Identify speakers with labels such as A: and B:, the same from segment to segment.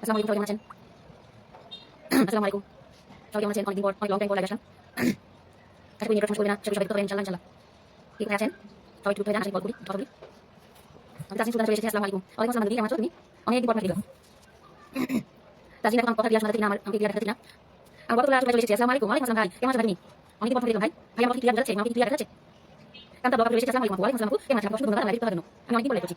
A: আসসালামু আলাইকুম সবাই কেমন আছেন আসসালামু আলাইকুম সবাই কেমন আছেন অনেকদিন পর অনেক লং টাইম পর লাইভ আসলাম আশা করি নেটওয়ার্ক সমস্যা না সেগুলো সবাই করতে পারবেন ইনশাল্লাহ ইনশাল্লাহ ঠিক আছেন সবাই একটু হয়ে যান আশা কল করি কথা বলি আমি তাসিন সুলতান চলে এসেছি আসসালামু আলাইকুম ওয়ালাইকুম আসসালাম দিদি কেমন আছো তুমি অনেকদিন পর ভিডিও তাসিন এখন কথা দিয়ে শোনাতে না আমার আমাকে দিয়ে দেখাতে না আমার বড় ক্লাস চলে এসেছি আসসালামু আলাইকুম ওয়ালাইকুম আসসালাম ভাই কেমন আছো তুমি অনেকদিন পর দেখলাম ভাই ভাই আমাকে ক্লিয়ার যাচ্ছে আমাকে ক্লিয়ার যাচ্ছে কান্তা ব্লগ চলে এসেছি আসসালামু আলাইকুম ওয়ালাইকুম আসসালাম কেমন আছেন প্রশ্ন ধন্যবাদ আমি অনেকদিন পর করছি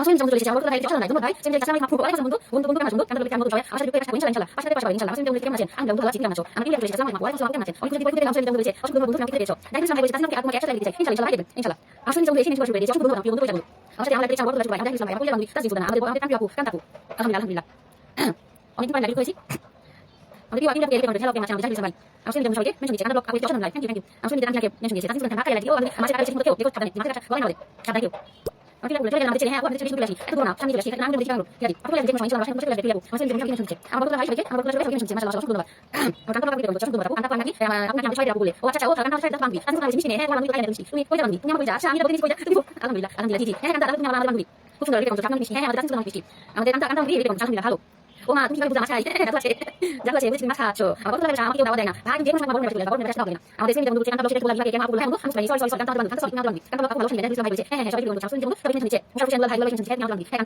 A: আসলে যেমন চলে এসেছে আমার কথা চলে না তোমরা ভাই মাফু বলে বন্ধু বন্ধু বন্ধু কেমন আছেন কান্তা ব্লগ কেমন করি করি কেমন আছেন আমি বন্ধু ভালো আছি কেমন আছো আমি ক্লিয়ার করেছি অনেক করে আমার দাইস ইসলাম ভাই বলে বাংলা তাসিন সুলতান আমাদের আমাদের করেছি আমাদের কি আপনি কেমন হ্যালো কেমন আছেন ইসলাম ভাই আসলে যেমন সবাইকে মেনশন সাবধানে কেউ আমি বলে চলে গেলাম দেখছি হ্যাঁ আপনি চলে আসি এত বড় না সামনে চলে আসি আমি দেখছি বাংলো ঠিক আছে আপনি বলে দেখুন ইনশাআল্লাহ সামনে চলে আসবে যাব আমার যেমন শুনছে আমার বলে ভাই সবাইকে আমার বলে সবাইকে শুনছে মাশাআল্লাহ অসংখ্য ধন্যবাদ আমার কান্তা ব্লগ অসংখ্য ধন্যবাদ আপনার আপনাকে আপনাকে আমি সবাই বলে ও আচ্ছা ও হ্যাঁ আমি কাই তুমি কই যাবেন তুমি আমার আচ্ছা আমি বলে দিচ্ছি কই তুমি আলহামদুলিল্লাহ আলহামদুলিল্লাহ জি হ্যাঁ কান্তা তুমি আমার বাংলি খুব সুন্দর হ্যাঁ আমাদের আমাদের ও তুমি কীভাবে বুঝা মাছ খাই আছে আছে বুঝছি মাছ খাচ্ছো আমার কথা লাগে আমাকে কেউ দাওয়া দেয় না ভাই যে কোনো সময় বলবে চলে বলবে দাও না আমাদের সেমি বন্ধু কান্তা বলে লাগে কেমন বলে আমি সরি সরি সরি কান্তা বন্ধু কান্তা সরি কান্তা বন্ধু কান্তা ভালো শুনে দেখি ভাই বলছে হ্যাঁ হ্যাঁ সবাই বন্ধু শুনে বন্ধু সবাই শুনছে সবাই শুনছে ভাই বলে শুনছে হ্যাঁ বন্ধু হ্যাঁ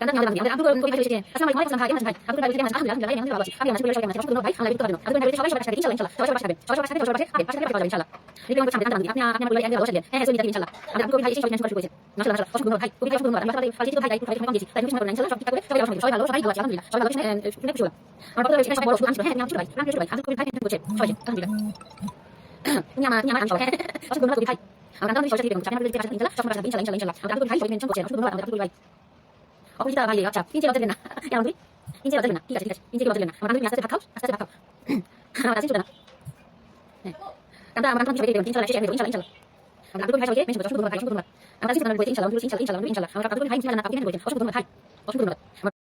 A: কান্তা কান্তা নিয়ে বন্ধু আমরা আব্দুল কই বসে আসসালামু আলাইকুম ভাই কেমন আছেন ভাই আব্দুল ভাই কেমন আছেন আমি ভালো আছি আমি আমার সবাই সবাই আছেন ভাই আল্লাহ বিরত আব্দুল ভাই সবাই সবাই সাথে ইনশাআল্লাহ সবাই সবাই সাথে সবাই সাথে সবাই সাথে পাশে পাশে ইনশাআল্লাহ রিপি আমাদের সামনে কান্তা আপনি আপনি আমার বলে ভালো আছেন হ্যাঁ হ্যাঁ সুবিধা ইনশাআল্লাহ আমি আব্দুল ভাই সবাই শুরু করেছে মাশাআল্লাহ মাশাআল্লাহ অসংখ্য ভাই খুবই অসংখ্য ধন্যবাদ আমরা সবাই ফাইজি ভাই ভাই কম দিয়েছি তাই কিছু না ইনশাআল্লাহ সব ঠিক থাকবে সবাই ভালো সবাই ভালো সবাই ভালো আছে আলহামদুলিল্লাহ সবাই ভালো আমার হ্যাঁ আমার তুমি আমার আমার হ্যাঁ আমরা আমরা আচ্ছা না ঠিক আছে ঠিক আছে তিনটে বাজে না আমার তুমি আস্তে ভাত খাও আস্তে ভাত খাও আমার চলে না হ্যাঁ আমার কাছে সবাই দেবেন ইনশাআল্লাহ আমরা আব্দুল ভাই ভাই অসংখ্য ধন্যবাদ আমরা আমরা ধন্যবাদ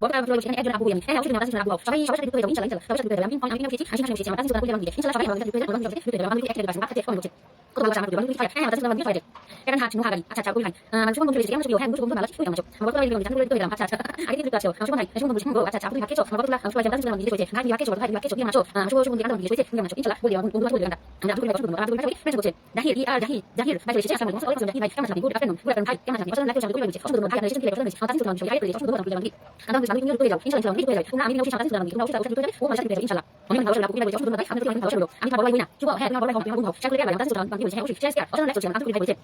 A: একজন আবু আমি হ্যাঁ অবশ্যই আমরা আব্দুল সবাই সবার সাথে যুক্ত হয়ে যাব ইনশাআল্লাহ সবার সাথে যুক্ত হয়ে যাব আমি আমি এসেছি হাসি হাসি এসেছি আমরা কাছে বলে দিই ইনশাআল্লাহ সবাই আমাদের যুক্ত হয়ে যাব যুক্ত হয়ে যাব আমাদের একটা বাসা ফোন করছে কত ভালো আমার ফাইল হ্যাঁ আমাদের সাথে ফাইল এখন হাত মুখ আগালি আচ্ছা আচ্ছা বলি ভাই আমার সুমন বলেছি আমার হ্যাঁ বুঝব ভালো আছি আমার কথা বলি জানতে বলে আচ্ছা আচ্ছা আগে দিতে আছো আমার সুমন ভাই সুমন গো আচ্ছা আচ্ছা আপনি ভাগ্যেছো আমার কথা আমার সবাই জানতে জানতে দিতে ভাই ভাগ্যেছো ভাই ভাগ্যেছো কেমন আছো সুমন সুমন দিকে দিতে কেমন আছো ইনশাআল্লাহ বলি আমার বন্ধু বলে আমরা আব্দুল ভাই সুমন আব্দুল ভাই মেসেজ করছে জাহির ই আর জাহির জাহির ভাই বলেছে আসসালামু আলাইকুম জাহির ভাই কেমন আছেন গুড আফটারনুন গুড আফটারনুন ভাই কেমন আছেন আসলে লাইক করতে বলেছে সুমন ভাই এসে দিলে বলেছে আমার তাসির সবাই বলেছে সুমন ভাই বলেছে আমরা আমি নিয়ে করে যাও ইনশাআল্লাহ নিয়ে করে যাও না আমি নিয়ে সাথে যাব তোমরা অবশ্যই অবশ্যই ও মাঝে দিতে ইনশাআল্lah আমি ভালো লাগবে বলে সুমন ভাই আমি ভালো লাগবে আমি ভালো লাগবে না চুপ হ্যাঁ ভালো লাগবে আমি ভালো সাথে করে যাব তাসির সবাই বলেছে অবশ্যই শেয়ার অসংখ্য লাইক করছে আব্দুল ভাই বলেছে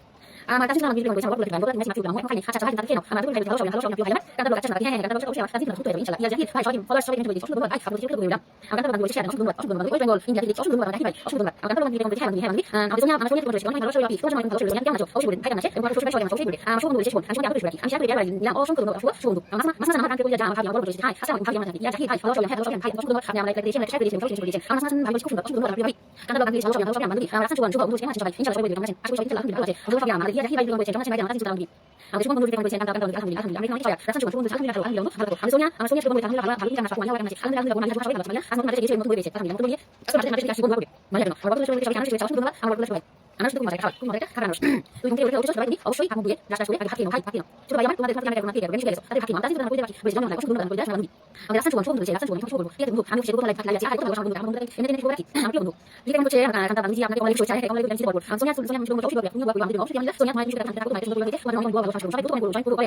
A: আমার কাছে আমার ভিডিও বলেছে আমার বলে বলে মেসেজ মাফি আমার ওখানে আচ্ছা ভাই তাকে কেন আমার ভিডিও ভালো ভালো সবাই ভালো কাটা লোক আছে হ্যাঁ কাটা লোক আছে আমার কাছে ভিডিও ইনশাআল্লাহ ইয়া জাহিদ ভাই সবাই ফলো সবাই কিন্তু বলেছে সুন্দর ভাই আপনি ভিডিও করে দাও আমার কাটা বলেছে শেয়ার সুন্দর সুন্দর ওই বেঙ্গল ইন্ডিয়া দিকে সুন্দর ভাই ভাই সুন্দর আমার কাটা ভিডিও বলেছে হ্যাঁ হ্যাঁ আমি তুমি আমার সঙ্গে বলেছি অনেক ভালো সবাই আপনি সুন্দর ভালো সবাই কেমন আছো অবশ্যই বলেন ভাই কেমন আছে এবং সবাই সবাই সবাই বলে আমার সুন্দর বলেছে শুনুন আমি আপনাদের আমি শেয়ার করে দেব না অসংখ্য ধন্যবাদ সুন্দর আমার মাসা আমার কাছে বলে যা আমার ভাই আমার বলেছে হাই আসসালামু আলাইকুম ভাই ইয়া জাহিদ ভাই ফলো সবাই হ্যাঁ সবাই ভাই সুন্দর আপনি আমার লাইক দিয়েছেন শেয়ার করেছেন সবাই বলেছে আমার মাসা ভাই সুন্দর সুন্দর ভাই কাটা লোক আমি সবাই সবাই সবাই আমি আমার কাছে সুন্দর সুন্দর কেমন সবাই ইনশাআল্লাহ সবাই বলে আশা করি সবাই ভালো আছে সবাই আমার ইয়া জাহিদ ভাই বলেছে কেমন আছে ভাই আমার কাছে সুন্দর আমি সুমন বন্ধু বলেছেন কান্তা কান্তা আলহামদুলিল্লাহ আলহামদুলিল্লাহ আমি সবাই রাসূল সুমন বন্ধু আলহামদুলিল্লাহ আলহামদুলিল্লাহ ভালো আমি সোনিয়া আমার সোনিয়া সুমন বন্ধু ভালো জানা সবাই আমার কাছে আলহামদুলিল্লাহ আমি সবাই ভালো সবাই আমার মাঝে গেছে বন্ধু বলেছে আলহামদুলিল্লাহ বন্ধু নিয়ে আসলে মাঝে মাঝে সুমন বন্ধু মানে আমার বন্ধু সবাই সবাই আমার সবাই সুন্দর আমার বন্ধু সবাই আমার শুধু মাঝে খাওয়া কোন মাঝে খাওয়া মানুষ তুই ছোট ভাই আমার তোমাদের তোমাদের কেমন কি করবেন গেছে তাদের হাতে মাথা দিয়ে বলে বলে জানো না সুন্দর বলে আমি ঠিক আছে এনে এনে ঠিক আছে কান্তা বাংলি আপনাকে বলব আমি তুমি বলব আমি অবশ্যই আমি সোনিয়া মাই বিষয়ে কান্তা অনেক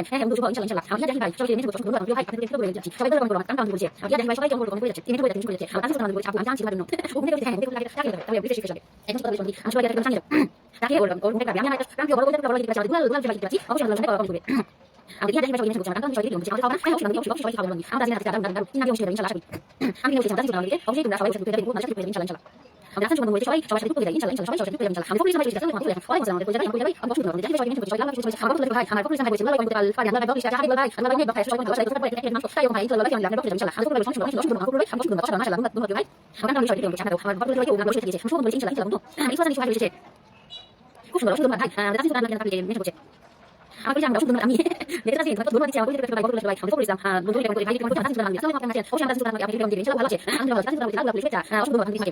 A: হ্যাঁ বন্ধু আমি জানি ভাই সবাই এনে বলব ভাই আপনাদের বলে যাচ্ছি সবাই বলে বলব কান্তা বলছে আমি জানি ভাই সবাই কেমন বলে যাচ্ছে তিনি বলে যাচ্ছে বলে যাচ্ছে আমি সোনিয়া বলছে আমি জানি না ওখানে করে হ্যাঁ ওখানে লাগে থাকে তাহলে বুঝে শিখে যাবে এখন কথা বলি আমি সবাই একটা জানি তাকে ওরকম ওরকম একটা আমি আমার একটা প্রাণ বড় বড় একটা বড় লিখতে পারছি গুগল গুগল লিখতে পারছি অবশ্যই আমরা সবাই কম করবে আমি দেখি দেখি সবাই করছে কারণ সবাই দেখি আমরা সবাই খাব না সবাই খাব না আমরা জানি না আজকে আমরা আমরা তিন আগে অবশ্যই ইনশাআল্লাহ আমি অবশ্যই আমরা জানি অবশ্যই তোমরা সবাই করতে পারবে ইনশাআল্লাহ ইনশাআল্লাহ আমরা আসলে সমাধান হয়েছে সবাই সবার সাথে ইনশাআল্লাহ ইনশাআল্লাহ সবাই সবার সাথে ইনশাআল্লাহ আমি সবাই সবাই সবাই সবাই আমাদের পরিচয় আমাদের পরিচয় আমি পছন্দ করি আমি সবাই সবাই আমি সবাই আমার পরিচয় ভাই আমার পরিচয় ভাই সবাই করতে পারি আমরা ভাই সবাই আমরা ভাই আমরা ভাই ভাই সবাই ভাই সবাই করতে পারি তাই ভাই ইনশাআল্লাহ ভাই আমরা ভাই ইনশাআল্লাহ আমরা সবাই সবাই সবাই করতে পারি আমরা সবাই সবাই ইনশাআল্লাহ আমরা ভাই আমরা ভাই সবাই করতে পারি আমরা সবাই সবাই ইনশাআল্লাহ আমরা ভাই আমরা ভাই সবাই করতে পারি আমরা সবাই সবাই ইনশাআল্লাহ আমরা ভাই আমরা ভাই সবাই করতে পারি আমরা সবাই সবাই ইনশাআল্লাহ আমরা ভাই আমরা ভাই সবাই করতে পারি আমরা সবাই সবাই ইনশাআল্লাহ আমরা ভাই আমরা ভাই সবাই করতে পারি আমরা সবাই সবাই ইনশাআল্লাহ আমরা ভাই আমরা ভাই সবাই করতে পারি আমরা সবাই সবাই ইনশাআল্লাহ আমরা ভাই আমরা ভাই সবাই করতে পারি আমরা সবাই সবাই ইনশাআল্লাহ আমরা ভাই আমরা ভাই সবাই করতে পারি আমরা সবাই সবাই ইনশাআল্লাহ আমরা ভাই আমরা ভাই সবাই করতে পারি আমরা সবাই সবাই ইনশাআল্লাহ আমরা ভাই আমরা ভাই সবাই করতে পারি আমরা সবাই সবাই ইনশাআল্লাহ আমরা ভাই আমরা ভাই সবাই করতে পারি আমরা সবাই সবাই ইনশাআল্লাহ আমরা ভাই আমরা ভাই সবাই করতে পারি আমরা সবাই সবাই ইনশাআল্লাহ আমরা ভাই আমরা ভাই সবাই করতে পারি আমরা সবাই সবাই ইনশাআল্লাহ আমরা ভাই আমরা ভাই খুব সুন্দর সুন্দর ভাই আমাদের কাছে আপনাকে আপনাকে মেসেজ করছে আমার কাছে আমি আমরা সুন্দর আমি আপনাকে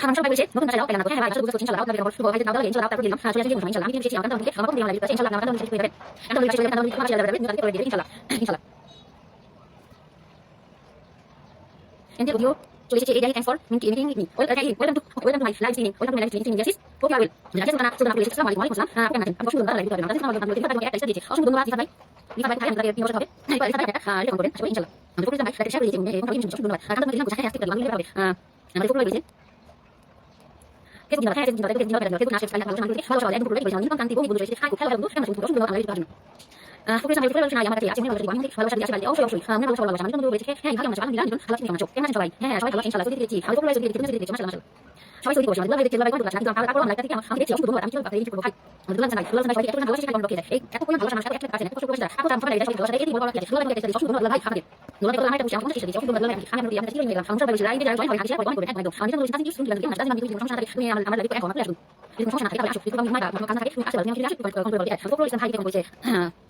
A: খাবার সবাই বলছে নতুন ভাষা দাও পেলাম না হ্যাঁ ভাষা বুঝতে করছি ইনশাআল্লাহ আপনাদের নম্বর ভাইদের নাম দাও ইনশাআল্লাহ তারপর দিলাম হ্যাঁ সোজা সোজা ইনশাআল্লাহ আমি কিন্তু আমার নাম লিখে আমার নাম লিখে ইনশাআল্লাহ আমার নাম লিখে হয়ে যাবে আমার লিখে আমার নাম লিখে আমার যাবে আমি করে দিই ইনশাআল্লাহ ইনশাআল্লাহ এন্ড ভিডিও চলে এসেছে এটাই thanks for mean meeting me welcome to welcome to my live streaming welcome to my live streaming justice okay I will justice কানা সুদানা পুলিশ আসসালামু আলাইকুম ওয়া রাহমাতুল্লাহ আপনারা আমি শুধু লাইভ করতে পারি না তাহলে আমাদের ভিডিও একটা একটা দিয়েছে অসংখ্য ধন্যবাদ ভাই ভাই ভাই আমরা তিন বছর হবে ভাই ভাই একটা রিকমেন্ড করেন ইনশাআল্লাহ আমরা প্রতিদিন ভাই একটা শেয়ার করে দিয়েছি আমি ধন্যবাদ কারণ আমি দিলাম কোথায় আসতে পারলাম আমি ভাবে আমাদের ফটো লাগিয়েছে 계들 요아 마시게 인샬라. 소리 소리 소리 소리 소리 소리 소리 하야. 그거 무슨 거지? 아무 날이 싶어 얘기 어디 어디 아 남자 공 남자 바이 이런 거 해가 좀 아니 뭐 하고 싶다 생각 이거 이제 이거 이거 이거 이거 저거 저거 저거 아 다른 사람 이제는 세나 베스게 아 무슨 거지? 저거 좀 한번 하나 좀 발굴시 모든 나라로 빼나 해봐 가지고 무슨 진짜 나오다 그런 거 그거 하여튼 나오다 인자 나오다 그러는 아 저야 지금 인자 남기 지지 안 간다는 게 아마 보면 알리다 인자 나오다 그러는 게 그래 안 돌리지 그래 나오는 거 맞지 알아 그래 누가 그래 인자 인자 근데 오디오 저기 지지 얘기 땡스 민기 민기 민기 올 가이 올람 두 올람 두 라이브 스트리밍 올람 라이브 스트리밍 예시스 포기 아윌 내가 계속 하나 저도 나쁘게 식사 많이 많이 보자 아 그냥 맞은 아무 나라 라이브 나다 생각하고 나도 생각하고 약간 있지 어좀 돈을 받지 사나이 이가 많이 다양한 나라에 비워서 가게 이거 이사 아 이런 거는 저 인자 안 그러지 마 나도 샤브 이제 뭐 거기 좀 돈을 받아 간다 그냥 고사 해야 되겠다 많이 해봐 아 나도 그걸 이제 계속 나가 계속 나가 계속 나가 계속 나가 계속 나가 계속 나가 계속 나가 계속 나가 계속 나가 계속 나가 계속 나가 계속 나가 계속 나가 계속 나가 아, 포크레스 말고 프레스 나 야마다 야채 내가 가지고 왕이 발로 샤비 야채 어서 어서 아 내가 저러 가지고 좀 이렇게 해 이하게 맞아 가는 이런 하나 좀 맞죠 깨만 좀 해. 저희 발로 인샬라 소리 듣지. 아 포크레스 듣지 듣는 소리 듣지 마셔 마셔. 저희 소리 보시면 누가 이렇게 들어가 가지고 같이 좀 바로 바로 말까 되게 아 되게 지금 너무 남지 좀 바로 이렇게 সবাই সৌদি করছে দুলাভাই দেখছে দুলাভাই কোনো কিন্তু আমার তারপর আমার থেকে আমি দেখছি অসুখ আমি কিন্তু এই করব ভাই আমার দুলাভাই জানাই দুলাভাই সবাই এত ভালো সেটা কোনো এই এত পরিমাণ ভালো মানুষ এত পারছে না কষ্ট করে তারপর আমি সবাই দেখছি ভালোবাসা এই বড় বড় দেখছি দুলাভাই দেখছি অসুখ দুলাভাই ভাই আমাকে দুলাভাই কথা আমার একটা বুঝি আমি বুঝি অসুখ দুলাভাই আমি আমি আমি ছিল নিলাম সংসার ভাই রাইডে যাই জয়েন হয় হাসি করে করে একদম আমি তো সাথে কিছু শুনলাম আমি জানি আমি কিছু সমস্যা থাকে তুমি আমার আমার লাইফে এখন আমার আসুন সমস্যা না থাকে আসুন তুমি আমার কাছে আসুন আমি আসুন করে করে করে আসুন করে করে আসুন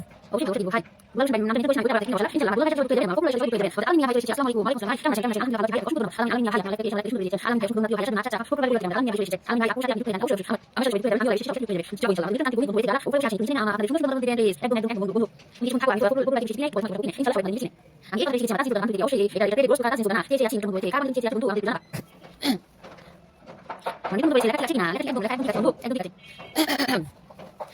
A: অবশ্যই অবশ্যই দিব ভাই বলছ ভাই নাম নিতে পয়সা করে রাখতে নশলা ইনশাআল্লাহ ভালো ভালো করে দেবেন ভালো করে করে দেবেন আমি নিয়া ভাই কইছি আসসালামু আলাইকুম ওয়া আলাইকুম আসসালাম সামনে সামনে আলহামদুলিল্লাহ ভাই অসুবিধা না আমি নিয়া ভাই আপনাকে সামনে শুরু দিয়েছি আলহামদুলিল্লাহ শুরু দিয়েছি ভাই না চাচা ছোট করে বলে আমি নিয়া ভাই কইছি আমি ভাই আপনার সাথে আমি কইছি না অবশ্যই আমি সাথে কইছি আমি ভাই সাথে কইছি যাব ইনশাআল্লাহ কিন্তু তাকে বলি বলে গেল উপরে আসি তুমি না আমাদের সুন্দর সুন্দর দিবেন একদম একদম বন্ধু বন্ধু আমি শুনতে পারি পুরো পুরো কিছু নিয়ে কথা বলতে ইনশাআল্লাহ সবাই নিয়ে আমি এটা কিছু মাথা দিতে আমি অবশ্যই এটা এটা গোস্ট কাটা আছে না এই যে আসি তুমি বলতে কারণ কিছু আছে বন্ধু আমি দিলাম মানে বন্ধু বলে লেখা আছে না লেখা একদম লেখা একদম একদম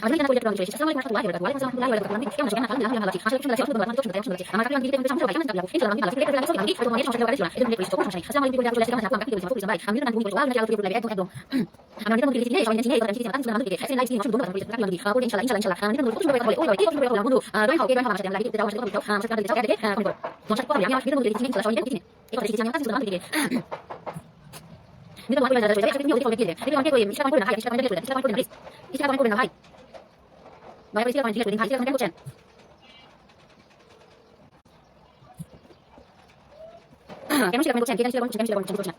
A: आज मैं कोई इलेक्ट्रॉनिक स्टेशन अस्सलाम वालेकुम रहमतुल्लाहि व बरकातहू वालेकुम अस्सलाम रहमतुल्लाहि व बरकातहू क्या मुझे कहना था मैं आपको हमारा काम की टेंशन में बैठे हैं इन सलाम की बात करते हैं सलाम की और हमारे छोटे वाले जो है इनमें कुछ है अस्सलाम वालेकुम रहमतुल्लाहि व बरकातहू कुछ भाई हमने कानून को लाल चालू किया एकदम हमने उनके लिए और इनके लिए और इनके लिए सुना देते हैं ऐसे लाइव की दोनों बात करते हैं और इंशाल्लाह इंशाल्लाह इंशाल्लाह हमने कुछ बात करते हैं और कुछ बात करते हैं दोनों हो के दोनों हमारे साथ लाइव की तरह से हम सरकार के साथ करके हम को कौन सा को हम यहाँ की टेंशन में एक और चीज़ जानना था निकल वहाँ पे ज़्यादा ज़्यादा कोई मिस्टर कौन को ना है मिस्टर कौन को ना प्लीज़ इसका कौन को ना भाई দয়া করে কমেন্ট করে দিন ভাই কমেন্ট করছেন কেন সেটা কমেন্ট করছেন কেন সেটা কমেন্ট করছেন কেন সেটা কমেন্ট করছেন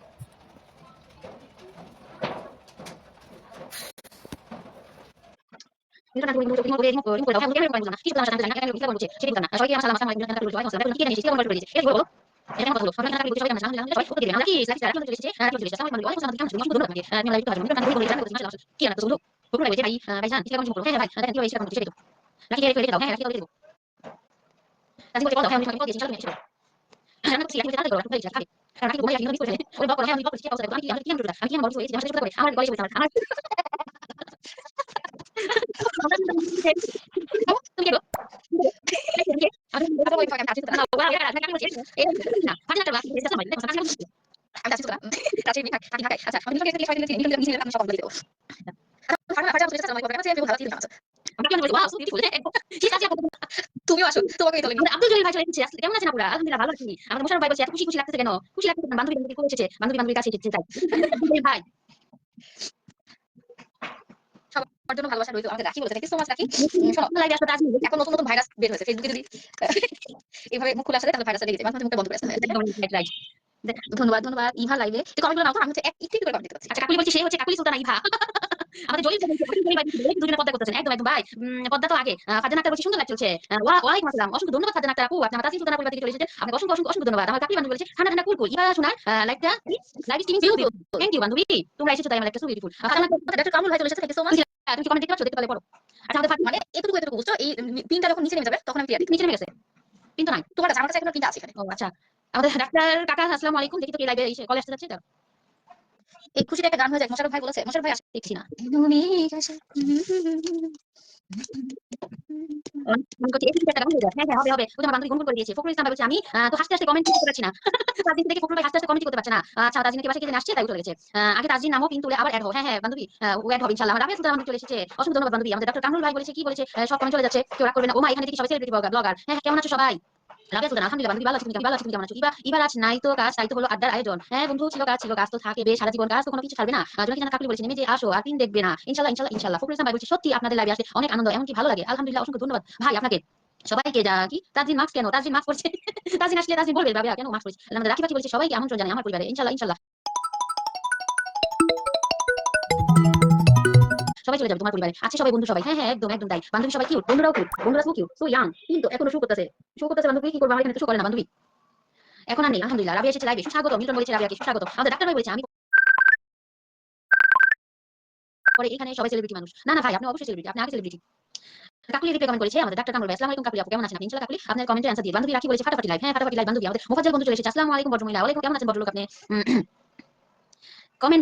A: কি 国库来维杰白伊，呃，白山，这个关注国库，看一下白，呃，但第六位是关注这个，那今天可以这个，看一下这个这个，那经过这个，看我们这个高铁形象里面是。রান্না করছি এখন জানতে পারব এখন খাবে কারণ আমি ঘুমাই এখন করে
B: তুমিও আসো তোমাকে তোলে
A: আমাদের আব্দুল জলিল ভাই চলে এসেছে আসলে কেমন আছেন আপনারা? আলহামদুলিল্লাহ ভালো আছি। আমাদের মোশারফ ভাই বলছে এত খুশি খুশি লাগতেছে কেন খুশি লাগতেছে কেন? বান্ধবী বান্ধবী করে বান্ধবী বান্ধবীর কাছে এসেছে তাই। ভাই।
B: আমার জন্য ভালোবাসা রইল আমাকে রাখি বলেছে। থ্যাংক ইউ সো মাচ রাখি শোনো
A: লাইভে আসলে তাজমি
B: এখন নতুন নতুন ভাইরাস বের হয়েছে ফেসবুকে যদি এইভাবে মুখ খোলা আসলে তাহলে ভাইরাসটা লেগে যায় মাঝে মাঝে মুখটা বন্ধ করে আসতে হয়।
A: রাইট রাইট
B: ধন্যবাদ ধন্যবাদ ইভা লাইভে। তুই কমেন্টগুলো নাও তো আমি হচ্ছে এক একটু করে comment দেখতে পাচ্ছি
A: আচ্ছা কাকুলি বলছে সে হচ্ছে কাকুলি সুলতানা ইভা। আমাদের দুজনে পদ্মা করতেছেন। একদম একদম ভাই। পদ্মা তো আগে। আক্তার বলছে সুন্দর লাইভ চলছে ওয়ালাইকুম আসসালাম। অসংখ্য ধন্যবাদ ফারজানা আক্তার আপু আপনি আমার সুলতানা পরিবার থেকে চলে এসেছেন আপনাকে অসংখ্য অসংখ্য অসংখ্য ধন্যবাদ। আমার কাকুলি বান্ধবী বলেছে শোনার লাইভটা live streaming beautiful thank you বান্ধবী। তোমরা এসেছ তাই আমার লাইভটা সো বিউটিফুল
B: ডক্টর কামরুল ভাই চলে এসেছে থ্যাংক ইউ সো মাচ
A: তুমি কমেন্ট দেখতে পাচ্ছ? দেখতে পড়ো। আচ্ছা আমাদের
B: মানে এতটুকু এতটুকু বুঝছ? এই পিনটা যখন নিচে নেমে যাবে তখন আমি
A: নিচে নেমে গেছে। কিন্তু নাই।
B: তোমার কাছে আমার কাছে এখন পিনটা আছে এখানে।
A: ও আচ্ছা। আমাদের ডাক্তার কাকা আসসালামু আলাইকুম। দেখি তো কি লাইভে এসে কলে আসতে যাচ্ছে
B: এই খুশির একটা গান হয়ে যায় ভাই বলেছে ভাই
A: দেখছি না। একটা হয়ে হ্যাঁ বান্ধবী আমি করতে পারছি না। থেকে করতে পারছে না। আচ্ছা আগে আবার হ্যাঁ হ্যাঁ বান্ধবী বান্ধবী বান্ধবী। আমাদের ভাই বলেছে, কি বলেছে? সব চলে যাচ্ছে। কেউ না। কেমন আছো সবাই? সত্যি আপনাদের অনেক আনন্দ ভালো লাগে। আলহামদুলিল্লাহ আপনাকে সবাইকে যা, কি? তাজিন মাস্ক কেন? তাজিন মাস্ক করছে তাজিন আসলে তাজিন বলবে কেন মাস্ক করছে আমাদের রাখি পাখি বলছে, সবাইকে আমন্ত্রণ জানাই আমার পরিবারে। ইনশাল্লাহ ইনশাল্লাহ সবাই চলে যাবে তোমার পরিবারে। আছে সবাই বন্ধু সবাই। হ্যাঁ হ্যাঁ একদম একদম, তাই। বান্ধবী সবাই কিউট বন্ধুরাও কিউট বন্ধুরা সো কিউট সো ইয়াং কিন্তু এখনও শু করতেছে। শু করতেছে বান্ধবী, কি করবে আমার এখানে শু করে না বান্ধবী। এখন আর নেই, আলহামদুলিল্লাহ। রাবিয়া এসেছে লাইভে সুস্বাগত মিল্টন বলেছে রাবিয়াকে সুস্বাগত আমাদের ডাক্তার ভাই বলেছে, আমি পরে এখানে সবাই সেলিব্রিটি মানুষ। না না, ভাই, আপনি অবশ্যই সেলিব্রিটি আপনি আগে সেলিব্রিটি কাকুলি রিপ্লাই কমেন্ট করেছে, আমাদের ডাক্তার কামরুল ভাই। আসসালামু আলাইকুম কাকুলি, আপু, কেমন আছেন আপনি? ইনশাআল্লাহ কাকুলি, আপনার কমেন্টে অ্যানসার দিয়ে। বান্ধবী রাখি বলেছে, ফাটাফাটি লাইভ হ্যাঁ ফাটাফাটি লাইভ বান্ধবী, আমাদের মুফাজ্জল বন্ধু চলে এসেছে। আসসালামু আলাইকুম, ভদ্রমহিলা। ওয়ালাইকুম, কেমন আছেন ভদ্রলোক আপনি? কমেন্ট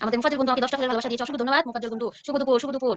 A: আমাদের মুফাজির বন্ধু আমাকে দশটা করে ভালোবাসা দিয়েছে। অসংখ্য ধন্যবাদ। মুফাজির বন্ধু, শুভ দুপুর শুভ দুপুর।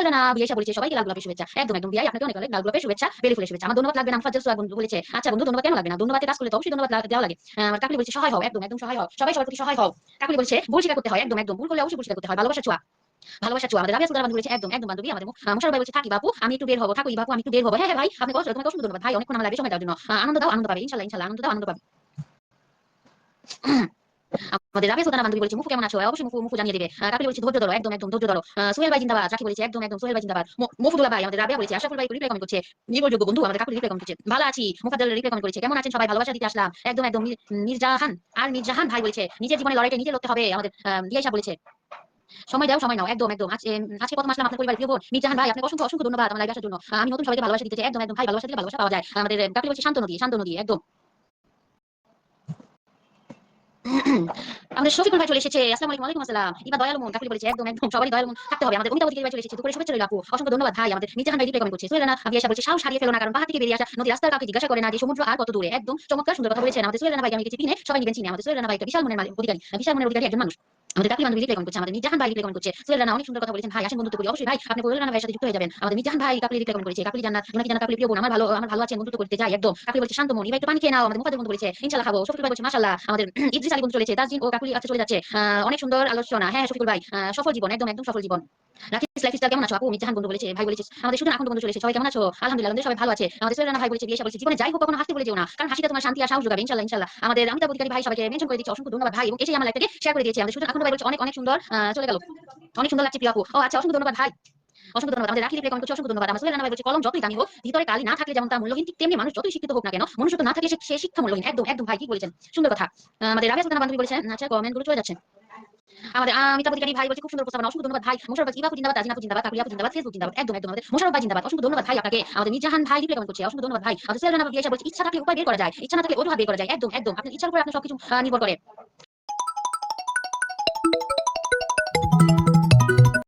A: সোহেল রানা বিয়ে সাহেব বলেছে সবাইকে লাল গোলাপের শুভেচ্ছা। একদম একদম বিয়ে আপনাকে অনেক অনেক লাল গোলাপের শুভেচ্ছা। বেলি ফুলের শুভেচ্ছা। আমার ধন্যবাদ লাগবে না বলেছে। আচ্ছা বন্ধু, ধন্যবাদ কেন লাগবে না? ধন্যবাদের কাজ করলে তো অবশ্যই ধন্যবাদ দেওয়া লাগে। আমার কাকুলি বলছে, সহায় হও, একদম একদম সহায় হও। সবাই সবার প্রতি সহায় হও। কাকুলি বলছে, ভুল স্বীকার করতে হয়, একদম একদম। ভুল করলে অবশ্যই ভুল স্বীকার করতে হয়। ভালোবাসা ছোঁয়া ভালোবাসা ছোঁয়া আমাদের রাবিয়া সুলতানা বলেছে, একদম একদম বান্ধবী, আমাদের মুশারফ ভাই বলছে, থাকি বাপু, আমি একটু বের হব থাকুই বাপু, আমি একটু বের হব। হ্যাঁ হ্যাঁ ভাই, আপনাকে অসংখ্য তোমাকে ধন্যবাদ। ভাই আমার সময় দেওয়ার জন্য। আনন্দ দাও, আনন্দ পাবে, ইনশাল্লাহ ইনশাল্লাহ, আনন্দ দাও, আনন্দ পাবে। আমাদের রাবিয়া সুলতানা বান্ধবী বলেছে, মুফু কেমন আছো? অবশ্যই মুফু মুফু জানিয়ে দেবে। কাকুলি বলছে, ধৈর্য ধরো, একদম একদম, ধৈর্য ধরো। সোহেল ভাই জিন্দাবাদ রাখি বলেছে, একদম একদম, সোহেল ভাই জিন্দাবাদ। মো- মফুদুল্লাহ ভাই, আমাদের রাবিয়া বলেছে আশাফুল ভাই রিপ্লাই কমেন্ট করছে। নির্ভরযোগ্য বন্ধু, আমাদের কাকুলি রিপ্লাই কমেন্ট করছে, ভালো আছি। মুফাদ্দাল রিপ্লাই কমেন্ট করেছে, কেমন আছেন সবাই? ভালোবাসা দিতে আসলাম। একদম একদম মির্জাহান, আর মির্জাহান ভাই বলেছে, নিজের জীবনে লড়াইটা নিজে লড়তে হবে। আমাদের দিয়াশা বলেছে, সময় দাও, সময় নাও। একদম একদম আজকে প্রথম আসলাম আপনার পরিবার প্রিয় বোন। মির্জাহান ভাই, আপনাকে অসংখ্য অসংখ্য ধন্যবাদ আমার লাইভে আসার জন্য। আমি নতুন সবাইকে ভালোবাসা দিতে চাই, একদম একদম, ভাই, ভালোবাসা দিলে ভালোবাসা পাওয়া যায়। আমাদের কাকুলি বলছে, শান্ত নদী শান্ত নদী। একদম। আমাদের শফিকুল ভাই চলে এসেছে। আসসালামু আলাইকুম, ওয়ালাইকুম আসসালাম। ইবা দয়ালু মন কাকুলি বলেছে, একদম একদম, সবারই দয়ালু মন থাকতে হবে। আমাদের অমিতা ভাই চলে এসেছে। দুপুরে শুভেচ্ছা রইল আপু। অসংখ্য ধন্যবাদ ভাই। আমাদের মিজাহান ভাই রিপ্লাই কমেন্ট করছে। সোহেলানা আবিয়াশা বলছে সাউ সারিয়ে ফেলো না, কারণ বাহার থেকে বেরিয়ে আসা নদী রাস্তার কাউকে জিজ্ঞাসা করে না যে সমুদ্র আর কত দূরে। একদম চমৎকার সুন্দর কথা বলেছেন। আমাদের সুয়েলানা ভাই, আমি কিছু দিনে সবাই নিবেন চিনি। আমাদের সুয়েলানা ভাই একটা বিশাল মনের অধিকারী বিশাল মনের অধিকারী একজন মানুষ। আমাদের কাকুলি বান্ধবী রিপ্লাই করছে, আমাদের নিজাহান ভাই রিপ্লাই করছে। সোহেলানা অনেক সুন্দর কথা বলেছেন। ভাই, আসেন বন্ধুত্ব করি। অবশ্যই ভাই, আপনি ভাইয়ের সাথে যুক্ত হয়ে যাবেন। আমাদের নিজাহান ভাই কাকলি রিপ্লাই করেছে কাকলি জান্নাত। কাকলি প্রিয় বোন, আমার ভালো আমার ভালো আছেন, বন্ধুত্ব করতে যাই একদম। কাকলি বলছে শান্ত মন একটু পানি খেয়ে নাও, আমাদের বন্ধু বলেছে খাব। ভাই বলছে আমাদের ইদ্রিস আলী বন্ধু চলেছে ও কাকলি আছে চলে যাচ্ছে। অনেক সুন্দর আলোচনা। হ্যাঁ শফিকুল ভাই সফল জীবন, একদম একদম সফল জীবন। রাকিস লাইফ স্টাইল কেমন আছো আপু? মিজাহান বন্ধু বলেছে, ভাই আমাদের এখন বন্ধু সবাই কেমন আছো? আলহামদুলিল্লাহ সবাই ভালো আছে। আমাদের ভাই বলেছে, বিয়ে বলেছে জীবনে যাই হোক, কখনো হাসতে যেও না। কারণ হাসিটা তোমার শান্তি আর সাহস যোগাবে আমাদের অধিকারী ভাই সবাইকে মেনশন করে অসংখ্য ধন্যবাদ ভাই, এবং আমার লাইফটাকে শেয়ার করে দিয়েছে। আমাদের এখন ভাই বলছে, অনেক অনেক সুন্দর চলে গেল। অনেক সুন্দর লাগছে প্রিয় আপু। ও আচ্ছা অসংখ্য ধন্যবাদ ভাই। অসংখ্য ধন্যবাদ। আমাদের রাখি কমেন্ট করছে, অসংখ্য ধন্যবাদ। আমার সোহেল রানা ভাই বলছে, কলম যতই দামি হোক, ভিতরে কালি না থাকলে যেমন তার মূল্যহীন, ঠিক তেমনি মানুষ যতই শিক্ষিত হোক না কেন মনুষ্যত্ব না থাকলে সে- সে শিক্ষা মূল্যহীন। একদম একদম ভাই, কি বলেছেন? সুন্দর কথা। আমাদের রাবিয়া সুলতানা বান্ধবী বলেছেন আচ্ছা কমেন্টগুলো চলে যাচ্ছে। আমাদের অধিকারী ভাই বলছে, খুব সুন্দর অসংখ্য ধন্যবাদ ভাই। মোশারফ ইবাপু জিন্দাবাদ তাজিনাপু জিন্দাবাদ কাকুলিয়াপু জিন্দাবাদ ফেসবুক জিন্দাবাদ একদম একদম, আমাদের মোশারফ ভাই জিন্দাবাদ, অসংখ্য ধন্যবাদ ভাই আপনাকে। আমাদের মিজাহান ভাই রিপ্লাই করছে, অসংখ্য ধন্যবাদ ভাই। আমাদের বলছে, ইচ্ছা থাকলে উপায় বের করা যায়, ইচ্ছা না থাকলে অজুহাত বের করা যায়, একদম একদম। আপনার ইচ্ছার উপর আপনার সবকিছু নির্ভর করে।